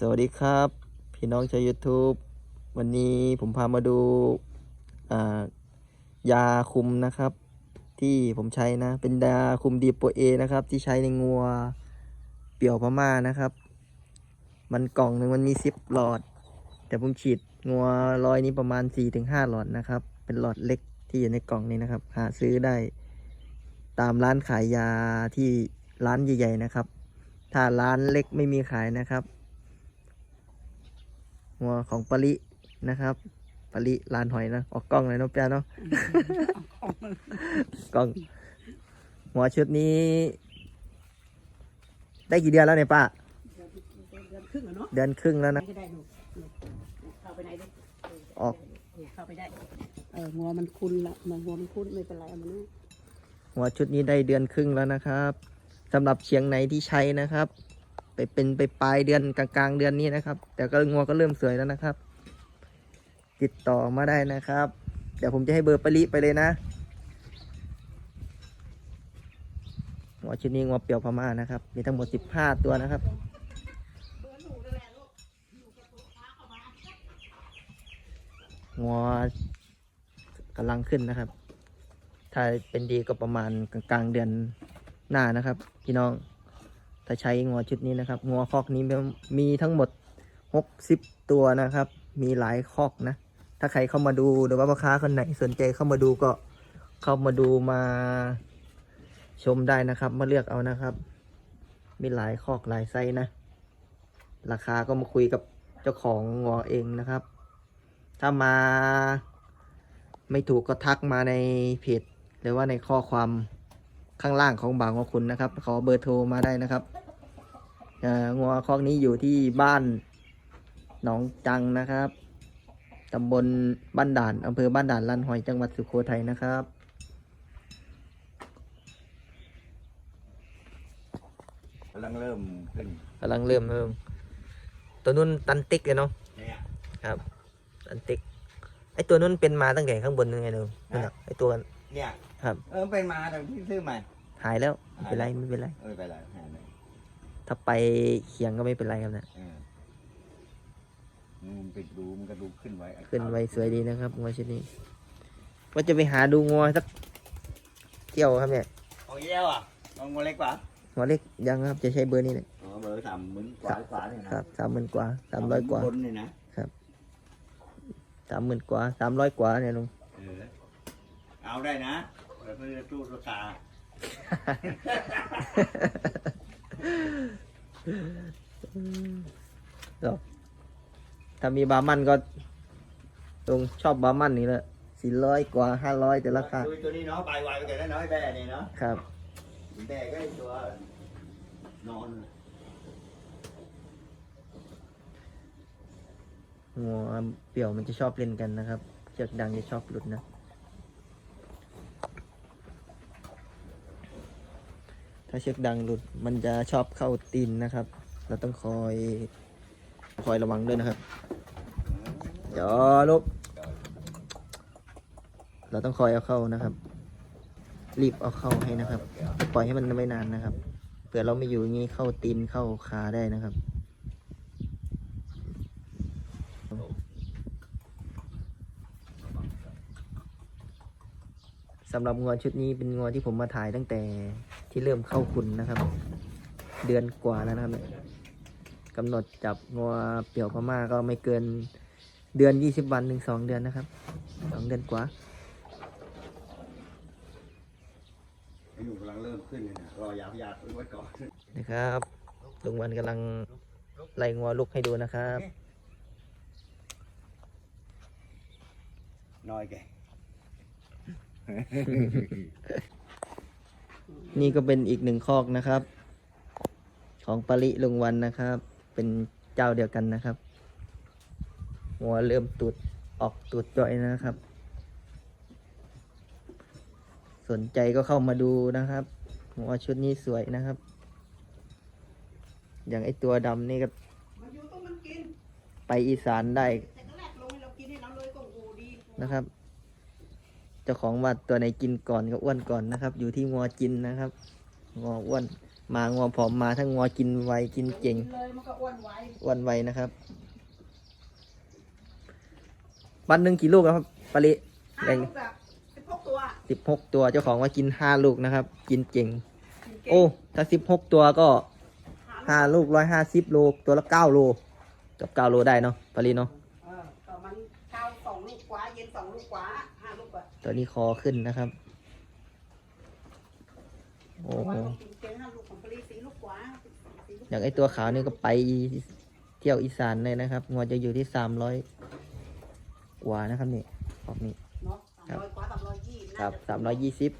สวัสดีครับ พี่น้องชาว YouTube วันนี้ผมพามาดูายาคุมนะครับ ที่ผมใช้นะ เป็นยาคุมดีโปเอนะครับ ที่ใช้ในงัวเปี่ยวพม่านะครับ มันกล่องหนึ่งมันมีสิบหลอด แต่ผมฉีดงัวร้อยนี้ประมาณ 4-5 หลอดนะครับ เป็นหลอดเล็กที่อยู่ในกล่องนี้นะครับ หาซื้อได้ ตามร้านขายยาที่ร้านใหญ่ๆนะครับ ถ้าร้านเล็กไม่มีขายนะครับ หัวของปรินะครับปริลานหอยนะออกกล้องเลยเนาะแปะเนาะกล้องหัวชุดนี้ ได้กี่เดือนแล้วเนี่ยป้าเดือนครึ่งแล้วเนาะเดือนครึ่งแล้วไหนนะก็ได้ลูกเข้าไปไหนดิออกเนี่ยเข้าไปได้เอองัวมันคุ้นละมันงัวมันคุ้นไม่เป็นไรเอามันนี่หัวชุดนี้ได้เดือนครึ่งแล้วนะครับสำหรับเชียงไหนที่ใช้นะครับ ไปเป็นไปปลายเดือนกลางๆเดือนนี้นะครับ แต่ก็งัวก็เริ่มสวยแล้วนะครับ ติดต่อมาได้นะครับ เดี๋ยวผมจะให้เบอร์ปริไปเลยนะหัวชนีงัวเปียวพม่านะครับ มีทั้งหมด 15 ตัวนะครับงัวกำลังขึ้นนะครับ ถ้าเป็นดีก็ประมาณกลางๆเดือนหน้านะครับ พี่น้อง ถ้าใช้งัวชุดนี้นะครับงัวคอกนี้มีทั้งหมด 60 ตัวนะครับ มีหลายคอกนะ ถ้าใครเข้ามาดูหรือว่าพ่อค้าคนไหนสนใจเข้ามาดูก็เข้ามาดูมาชมได้นะครับ มาเลือกเอานะครับ มีหลายคอกหลายไซส์นะ ราคาก็มาคุยกับเจ้าของงัวเองนะครับ ถ้ามาไม่ถูกก็ทักมาในเพจหรือว่าในข้อความ ข้างล่างของบางของคุณนะครับ ขอเบอร์โทรมาได้นะครับเอ่องัวคอกนี้อยู่ที่บ้านหนองจังนะครับตำบลบ้านด่านอำเภอบ้านด่านลันหอยจังหวัดสุโขทัยนะครับกำลังเริ่มขึ้นกำลังเริ่มเริ่มตัวนู้นตันติกเลยเนาะเนี่ยครับตันติกไอตัวนู้นเป็นมาตั้งแต่ข้างบนยังไงเนอะนั่นน่ะไอตัว เนี่ยครับ เออเป็นมาแต่ที่ซื้อใหม่ หายแล้วไม่เป็นไรไม่เป็นไรเออไปแล้วหายเลยถ้าไปเคียงก็ไม่เป็นไรครับนะเออมันไปดูมันก็ดูขึ้นไว้ขึ้นไวสวยดีนะครับงัวชนิดนี้ว่าจะไปหาดูงัวสักเที่ยวครับเนี่ยของเยี่ยวอะเอางวเล็กกว่างัวเล็กยังครับจะใช้เบอร์นี้เลยอ๋อเบอร์สามหมื่นกว่าฝาเนี่ยนะครับสามหมื่นกว่าสามร้อยกว่าบนเนี่ยนะสามหมื่นกว่าสามร้อยกว่าเนี่ยลุงเออ เอาได้นะเปิดไม่ได้ตู้ราคาถ้ามีบาร์มันก็ลุงชอบบาร์มันนี่แหละสี่ร้อยกว่าห้าร้อยแต่ราคาดูตัวนี้เนาะใบไวไปกันน้อยแบ่เนี่ยเนาะครับแบ่ก็ไอ้ตัวนอนงัวเปี่ยวมันจะชอบเล่นกันนะครับเชือกดังจะชอบหลุดนะาเชือกดังหลุดมันจะชอบเข้าตีนนะครับ เราต้องคอยคอยระวังด้วยนะครับเดี๋ยวลูกเราต้องคอยเอาเข้านะครับ รีบเอาเข้าให้นะครับ ปล่อยให้มันไม่นานนะครับเผื่อเราไม่อยู่อย่างนี้เข้าตีนเข้าขาได้นะครับำหรับงวชุดนี้เป็นงวที่ผมมาถ่ายตั้งแต่ที่เริ่มเข้าคุณนะครับ เดือนกว่าแล้วนะครับเนี่ยกำหนดจับงัวเปี่ยวพม่าก็ไม่เกินเดือนยี่สิบวันถึงสองเดือนนะครับสองเดือนกว่าไอ้หนูกำลังเริ่มขึ้นเลยนะรอยาพยาธิไว้ก่อนนะครับลุงวันกำลังไล่งัวลุกให้ดูนะครับน้อยแก นี่ก็เป็นอีกหนึ่งคอกนะครับ ของปริลุงวันนะครับ เป็นเจ้าเดียวกันนะครับ หัวเริ่มตุดออกตุดจ่อยนะครับ สนใจก็เข้ามาดูนะครับหัวชุดนี้สวยนะครับ อย่างไอตัวดำนี่ก็มันอยู่ต้องมันกินไปอีสานได้นะครับ เจ้าของว่าตัวไหนกินก่อนก็อ้วนก่อนนะครับ อยู่ที่งัวกินนะครับงัวอ้วนมางัวผอมมาทั้งงัวกินไวกินเก่งกินเลยมันก็อ้วนไวอ้วันไวนะครับ วันหนึ่งกี่ลูกนะครับปริห้าแบ่งลูกแบบสิบหกตัวสิบหกตัวเจ้าของว่ากินห้าลูกนะครับ กินเก่งกินเก่งโอ้ถ้าสิบหกตัวก็ห้าห้าลูกร้อยห้าสิบโลตัวละเก้าโลกับเก้าโลได้เนาะปริเนาะ เออก็มันเช้าสองลูกกว่าเย็นสองลูกกว่าห้าลูกกว่า ตัวนี้คอขึ้นนะครับ โอ้โหวันก็กินเก่งห้าลูกของปรีสี่ลูกกว่าสี่ลูกอย่างไอตัวขาวนี่ก็ไปเที่ยวอีสานเลยนะครับงัวจะอยู่ที่สามร้อยกว่านะครับนี่ออกนี่เนาะสามร้อยกว่าสามร้อยยี่ครับน่จะสามร้อยยี่สิบ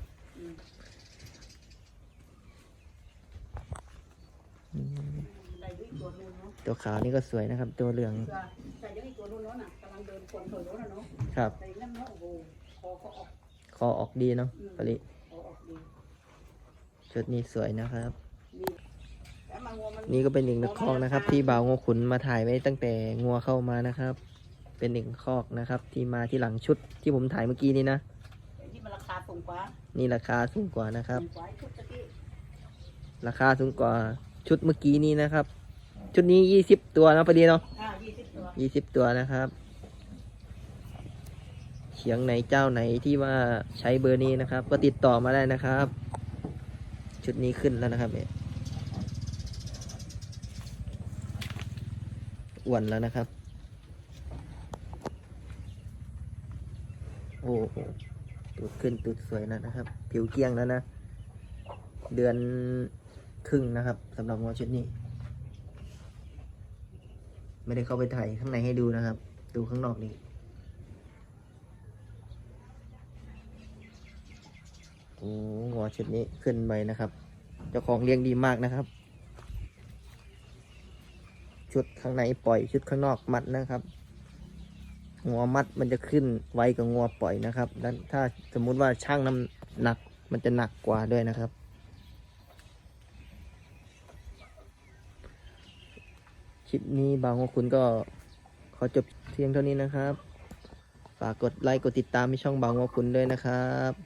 อืมได้ด้วยตัวนู้นเนาะตัวขาวนี่ก็สวยนะครับ ตัวเหลืองเสื้อใส่ยังอีกตัวนู้นเนาะน่ะกำลังเดินคนเถอะแล้วเนาะครับ ใส่นั่นเนาะโอ้โหคอเขาออกคอออกดีเนาะปริคอออกดีชุดนี้สวยนะครับนี่แล้วมันงัวมันนี่ก็เป็นอีกหนึ่งคอกนะครับ ที่บ่าวงวขุนมาถ่ายไว้ตั้งแต่งัวเข้ามานะครับ เป็นหนึ่งคอกนะครับ ที่มาที่หลังชุดที่ผมถ่ายเมื่อกี้นี้นะที่มันราคาสูงกว่านี่ราคาสูงกว่านะครับ สูงกว่าไอ้ชุดตะกี้ราคาสูงกว่าชุดเมื่อกี้นี้นะครับ ชุดนี้ยี่สิบตัวนะพอดีเนาะอ่ายี่สิบตัวยี่สิบตัวนะครับ เฉียงไหนเจ้าไหนที่ว่าใช้เบอร์นี้นะครับ ก็ติดต่อมาได้นะครับ ชุดนี้ขึ้นแล้วนะครับเนี่ยอ้วนแล้วนะครับ โอ้โหตูดขึ้นตูดสวยแล้วนะครับ ผิวเกลี้ยงแล้วนะ เดือนครึ่งนะครับสำหรับงวชุดนี้ ไม่ได้เข้าไปถ่ายข้างในให้ดูนะครับ ดูข้างนอกนี่ โอ้หัวชุดนี้ขึ้นไปนะครับ เจ้าของเลี้ยงดีมากนะครับ ชุดข้างในปล่อยชุดข้างนอกมัดนะครับงัวมัดมันจะขึ้นไวกว่างัวปล่อยนะครับแล้วถ้าสมมุติว่าช่างน้ำหนักมันจะหนักกว่าด้วยนะครับ คลิปนี้บางของคุณก็ขอจบเพียงเท่านี้นะครับ ฝากกดไลค์กดติดตามที่ช่องบางของคุณด้วยนะครับ